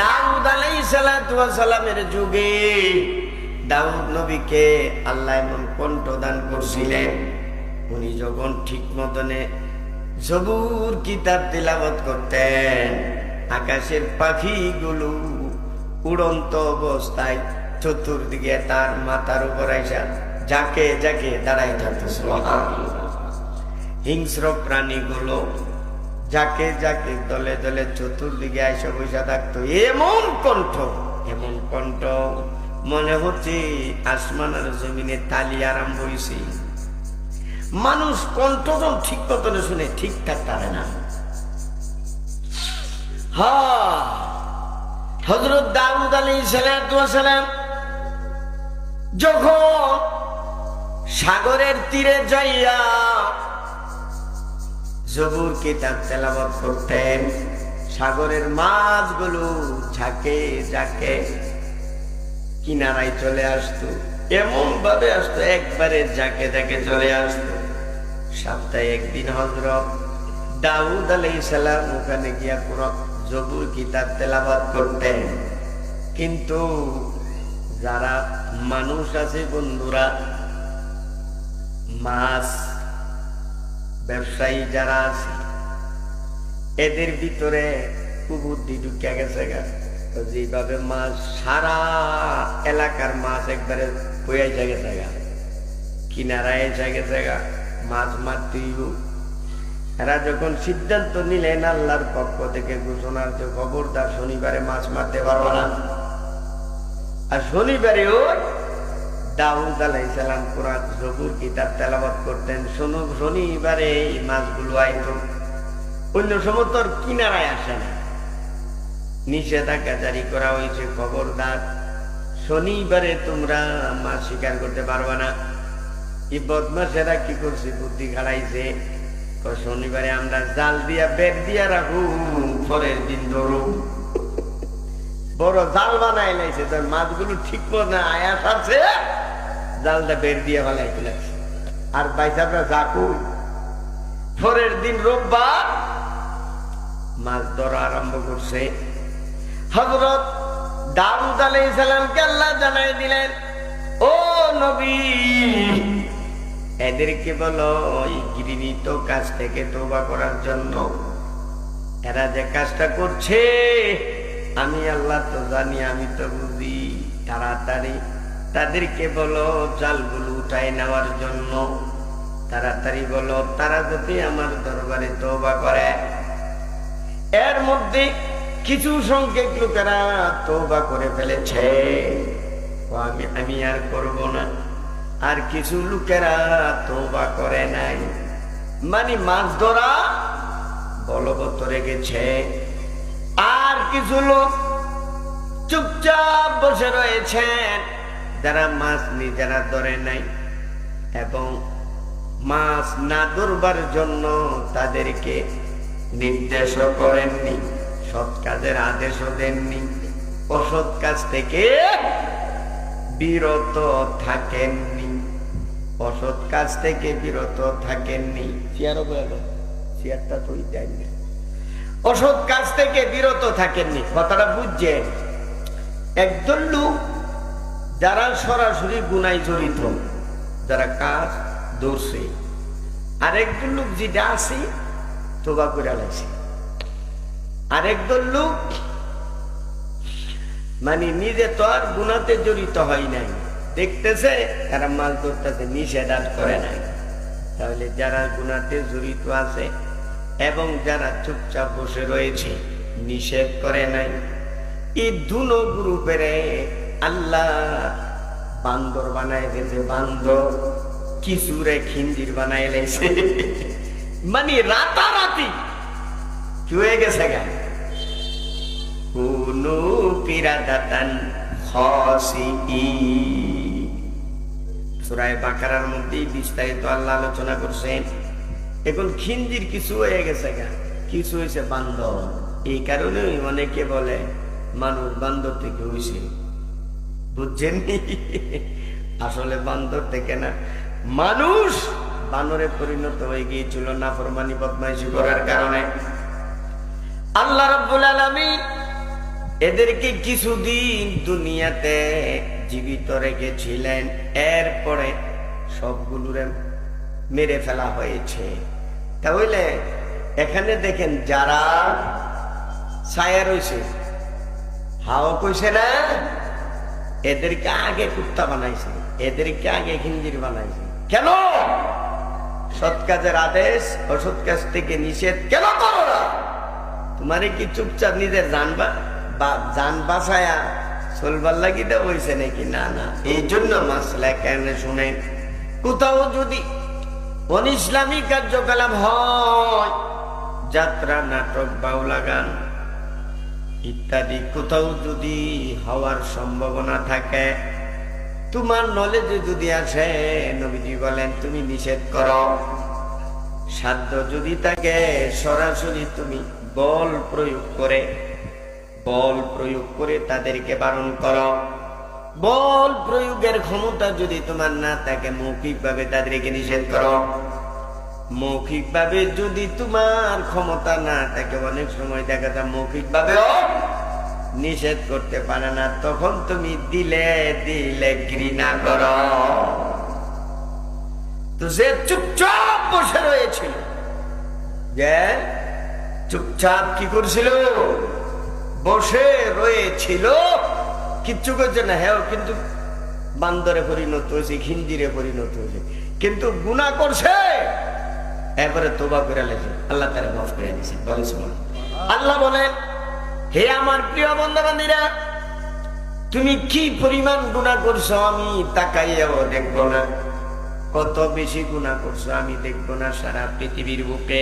দাউদ আলাই সালামের যুগে দাউদ নবীকে আল্লাহ এমন কণ্ঠ দান করছিলেন। উনি যখন ঠিক মতনে সবুর কিতাব তেলাবত করতেন, আকাশের পাখিগুলো উড়ন্ত অবস্থায় চতুর্দিকে তার মাথার উপর আইসা যাকে যাকে দাঁড়াই থাকতো। হিংস্র প্রাণীগুলো যাকে যাকে দলে দলে চতুর্দিকে আইসা বৈশা থাকতো, এমন কণ্ঠ এমন কণ্ঠ। মনে হচ্ছে আসমান আর জমিনে তালি আরম্ভ হয়েছে মানুষ কণ্ঠ যখন ঠিক মতন শুনে ঠিকঠাক পারে না। হ্যাঁ হজরত দাউদ আলী সালাম যখন সাগরের তীরে যাইয়া জবুর কিতাব তেলাবত করতেন। সাগরের মাছগুলো ঝাঁকে ঝাঁকে কিনারায় চলে আসতো। এমন ভাবে আসতো, একবারে যাকে যাকে চলে আসতো। সপ্তাহে একদিন হজরত দাউদ আলাই সালাম ওখানে গিয়া কোন জবুর কিতাব তেলাবাদ করতেন। কিন্তু যারা মানুষ আছে বন্ধুরা, মাছ ব্যবসায়ী যারা আছে, এদের ভিতরে কুবুদ্ধি ঢুকিয়া গেছে গা। তো যেভাবে মাছ, সারা এলাকার মাছ একবারে বইয়া গেছে গা। কিনারায় এসে গেছে গা, মাছ মারতেই এরা যখন সিদ্ধান্ত নিলেন, আল্লাহর পক্ষ থেকে ঘোষণার যে খবরদার শনিবারে মাছ মারতে পারব না। আর শনিবারে ওর দাউদ আলাইসালাম কোরআন জবুর কিতাব তেলাবাদ করতেন। শোনো, শনিবারে এই মাছগুলো আইত অন্য কিনারায় আসে না। নিষেধাজ্ঞা জারি করা হয়েছে, খবরদার। শনিবারে তোমরা মাছ শিকার করতে পারবে না। এই বদমাসেরা কি করছে? বুদ্ধি খাড়াইছে। শনিবারে আমরা জাল দিয়া বের দিয়া রাখু পরের দিন ধরু বড় জাল বানাই লাইছে, তোর মাছগুলো ঠিক মতো আয়াস আছে, জালটা বের দিয়ে ফেলাই লাগছে আর বাইসাবরা জাকু পরের দিন রোববার মাছ ধরা আরম্ভ করছে। হজরত দাউদ আলাই সালামকে আল্লাহ জানাই দিলেন, ও নবী, এদেরকে বলো ওই গৃহীত কাজ থেকে তোবা করার জন্য এরা যে কাজটা করছে আল্লাহ তো জানি, আমি তো বুঝি। তাড়াতাড়ি তাদেরকে বলো, জালগুলো উঠাই নেওয়ার জন্য। তাড়াতাড়ি বলো, তারা যদি আমার দরবারে তোবা করে। এর মধ্যে কিছু সংখ্যক লোকেরা তোবা করে ফেলেছে। আমি আমি আর করব না। আর কিছু লোকেরা তোবা করে নাই। মানে মাছ ধরা বলবত রেখেছে আর কিছু লোক চুপচাপ বসে রয়েছেন। যারা মাছ নিজেরা ধরে নাই এবং মাছ না ধরবার জন্য তাদেরকে নির্দেশও করেননি সৎ কাজের আদেশও দেননি। অসৎ কাজ থেকে বিরত থাকেননি। অসৎ কাজ থেকে বিরত থাকেননি। চেয়ারও বলে চেয়ারটা তো দেয়নি অসৎ কাজ থেকে বিরত থাকেননি। কথাটা বুঝছেন? একজন লোক যারা সরাসরি গুনায় জড়িত, যারা কাজ দৌড়ছে আর একজন লোক যেটা আছে তোবা করে লাগছে আর একজন লোক মানে নিজে তো আর গুনাতে জড়িত হয় নাই। দেখতেছে, তারা মাল ধরতেছে নিষেধাজ করে নাই। তাহলে যারা গুনাতে জড়িত আছে, এবং যারা চুপচাপ বসে রয়েছে, নিষেধ করে নাই। এই দুনো গ্রুপের আল্লাহ বান্দর বানায় দিয়েছে, বান্দর। কিছুরে খিন্দির বানায় লেছে মানে রাতারাতি। কি হয়ে গেছে গা? কুনু কিরাদাতান খসিই সুরায় বাকারার মধ্যে বিস্তারিত আল্লাহ আলোচনা করছেন। এখন খিন্দির কিছু হয়ে গেছে গা। কিছু হয়েছে বান্দর। এই কারণে অনেকে বলে মানুষ বান্দর থেকে হয়েছে বুঝছেন আসলে বান্দর থেকে না। মানুষ বানরে পরিণত হয়ে গিয়েছিল নাফরমানি বদমাইশি করার কারণে। আল্লাহ রব্বুল আলামিন এদেরকে কিছুদিন দুনিয়াতে জীবিত রেখেছিলেন। এরপরে সবগুলোরে মেরে ফেলা হয়েছে। তাহলে এখানে দেখেন যারা ছায়া রয়েছে হাওয়া কইছে না, এদেরকে আগে কুত্তা বানাইছে, এদেরকে আগে খিঞ্জির বানাইছে। কেন? সৎ কাজের আদেশ, অসৎ কাজ থেকে নিষেধ কেন করো না? তোমারে কি চুপচাপ নিজের জানবা জান বাসায়া চলবার লাগি দেওয়া হয়েছে নাকি? না না। এই জন্য মাসলা কেন শুনে কোথাও যদি অনিসলামী কার্যকলাপ হয়, যাত্রা, নাটক বাউলা গান ইত্যাদি। কোথাও যদি হওয়ার সম্ভাবনা থাকে, তোমার নলেজে যদি আসে, নবীজি বলেন, তুমি নিষেধ করো। সাধ্য যদি থাকে, সরাসরি তুমি বল প্রয়োগ করে, বল প্রয়োগ করে তাদেরকে বারণ করো। বল প্রয়োগের ক্ষমতা যদি তোমার না থাকে, মৌখিকভাবে তাদেরকে নিষেধ করো। মৌখিকভাবে যদি তোমার ক্ষমতা না থাকে, অনেক সময় দেখা যায় মৌখিকভাবেও নিষেধ করতে পারে না। তখন তুমি দিলে দিলে ঘৃণা করো। তো সে চুপচাপ বসে রয়েছিল। যে চুপচাপ কি করছিল? বসে রয়েছিল। কিচ্ছু করছে না। হ্যাঁ কিন্তু বান্দরে পরিণত হয়েছে খিঞ্জিরে পরিণত হয়েছে। কিন্তু গুণা করছে। এরপরে তোবা করে লেছে আল্লাহ তারা মাফ করে দিয়েছে বলে আল্লাহ বলেন, হে আমার প্রিয় বন্ধবান্ধীরা, তুমি কি পরিমাণ গুণা করছ আমি তাকাইয়াও দেখব না। কত বেশি গুণা করছ আমি দেখব না সারা পৃথিবীর বুকে।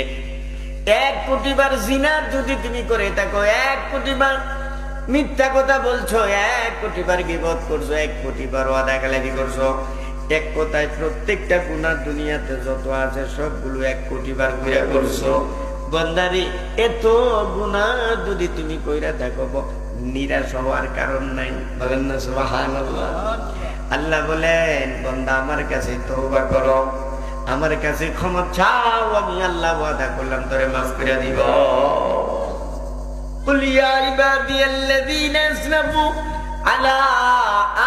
এক কোটিবার জিনার যদি তুমি করে থাকো, এক কোটিবার মিথ্যা কথা বলছো, এক কোটিবার গিবত করছ, এক কোটিবার ওয়াদা গালাদি করছ। এক কথায় প্রত্যেকটা গুণার দুনিয়াতে যত আছে সবগুলো এক কোটিবার ঘুরে করছো বন্দারি এত গুণা যদি তুমি কইরা থাকো ব- নিরাশ হওয়ার কারণ নাই বলেন না সুবাহান আল্লাহ বলেন বন্দা আমার কাছে তওবা করো আমার কাছে ক্ষমা চাও আমি আল্লাহ ওয়াদা করলাম তোরে মাফ করে দিব قل يا عبادي الذين اسرفوا على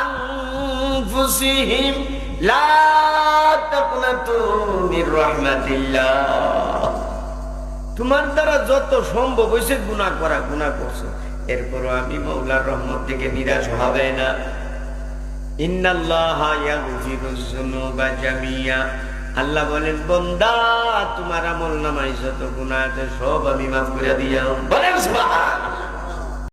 انفسهم তোমার দ্বারা যত সম্ভব হয়েছে গুণা করা গুণা করছ। এরপর আমি মৌলার রহমত থেকে নিরাশ হবে না। আল্লাহ বলেন, বন্দা, তোমার আমল নামাই যত গুণা আছে সব আমি মাফ করে বলেন